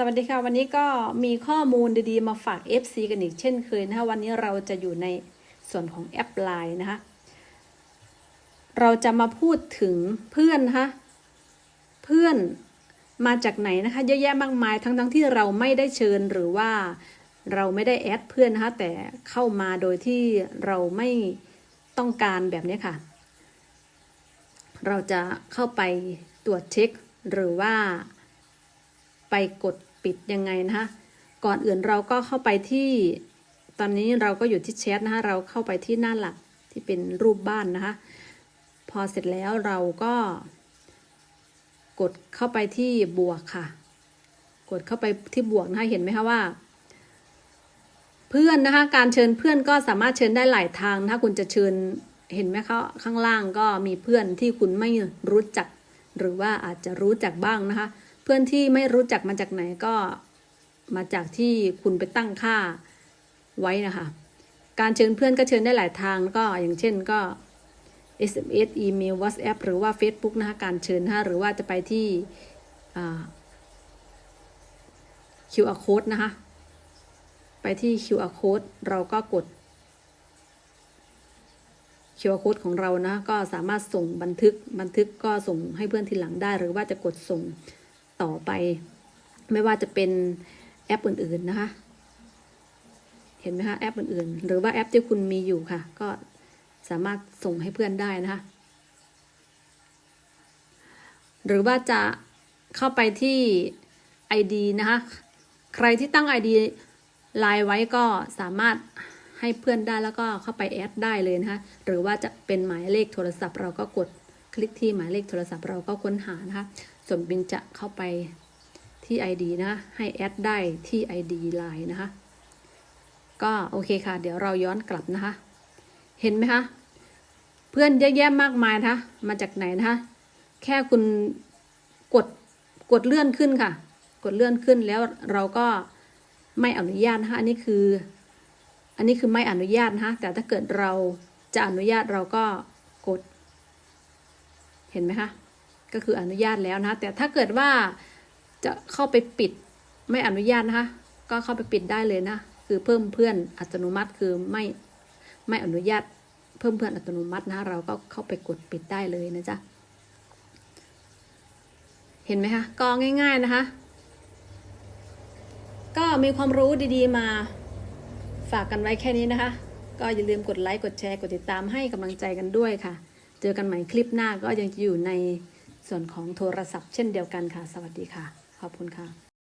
สวัสดีค่ะ วันนี้ก็มีข้อมูลดีๆ มาฝาก FC กันอีกเช่นเคยนะคะวันนี้เราจะอยู่ในส่วนของแอปไลน์นะคะเราจะมาพูดถึงเพื่อนนะคะเพื่อนมาจากไหนนะคะเยอะแยะมากมายทั้งๆทที่เราไม่ได้เชิญหรือว่าเราไม่ได้แอดเพื่อนนะคะแต่เข้ามาโดยที่เราไม่ต้องการแบบนี้ค่ะ เราจะเข้าไปตรวจเช็คหรือว่าไปกด ปิดยังไงนะคะก่อนอื่นเราก็เข้าไปที่ ตอนนี้เราก็อยู่ที่แชทนะคะเราเข้าไปที่หน้าหลักที่เป็นรูปบ้านนะคะ พอเสร็จแล้วเราก็ กดเข้าไปที่บวกค่ะ กดเข้าไปที่บวกนะคะเห็นไหมคะว่า เพื่อนนะคะ การเชิญเพื่อนก็สามารถเชิญได้หลายทางนะคะคุณจะเชิญเห็นไหมคะข้างล่างก็มีเพื่อนที่คุณไม่รู้จัก หรือว่าอาจจะรู้จักบ้างนะคะ พื่อนที่ไม่รู้จักมาจากไหนก็มาจากที่คุณไปตั้งค่าไว้นะคะ การเชิญเพื่อนก็เชิญได้หลายทางก็อย่างเช่นก็ SMS อีเมล WhatsApp หรือว่า Facebook นะคะการเชิญนะคะหรือว่าจะไปที่ QR code นะคะไปที่ QR code เราก็กด QR code ของเรานะก็สามารถส่งบันทึกบันทึกก็ส่งให้เพื่อนทีหลังได้ หรือว่าจะกดส่ง ต่อไป ไม่ว่าจะเป็นแอปอื่นๆนะคะ เห็นไหมคะแอปอื่นๆ หรือว่าแอปที่คุณมีอยู่ค่ะ ก็สามารถส่งให้เพื่อนได้นะคะ หรือว่าจะเข้าไปที่ ID นะคะ ใครที่ตั้ง ID ไลน์ไว้ก็สามารถให้เพื่อนได้แล้วก็เข้าไปแอดได้เลยนะคะ หรือว่าจะเป็นหมายเลขโทรศัพท์เราก็กด ลิกที่หมายเลขโทรศัพท์เราก็ค้นหานะคะ ส่วนบินจะเข้าไปที่ ID นะคะให้แอดได้ที่ ID ไลน์นะคะ ก็โอเคค่ะ เดี๋ยวเราย้อนกลับนะคะ เห็นไหมคะ เพื่อนเยอะแยะมากมายนะคะ มาจากไหนนะคะ แค่คุณกดกดเลื่อนขึ้นค่ะ กดเลื่อนขึ้นแล้วเราก็ไม่อนุญาตนะคะอันนี้คือ อันนี้คือไม่อนุญาตนะคะแต่ถ้าเกิดเราจะอนุญาตเราก็กด ห็นไหมคะก็คืออนุญาตแล้วนะคะแต่ถ้าเกิดว่าจะเข้าไปปิดไม่อนุญาตนะคะ ก็เข้าไปปิดได้เลยนะ คือเพิ่มเพื่อนอัตโนมัติคือไม่ไม่อนุญาตเพิ่มเพื่อนอัตโนมัตินะเราก็เข้าไปกดปิดได้เลยนะจ๊ะเห็นไหมคะก็ง่าย ๆนะคะ ก็มีความรู้ดีๆมาฝากกันไว้แค่นี้นะคะ ก็อย่าลืมกดไลค์กดแชร์กดติดตามให้กำลังใจกันด้วยค่ะ เจอกันใหม่คลิปหน้าก็ยังจะอยู่ในส่วนของโทรศัพท์เช่นเดียวกันค่ะ สวัสดีค่ะ ขอบคุณค่ะ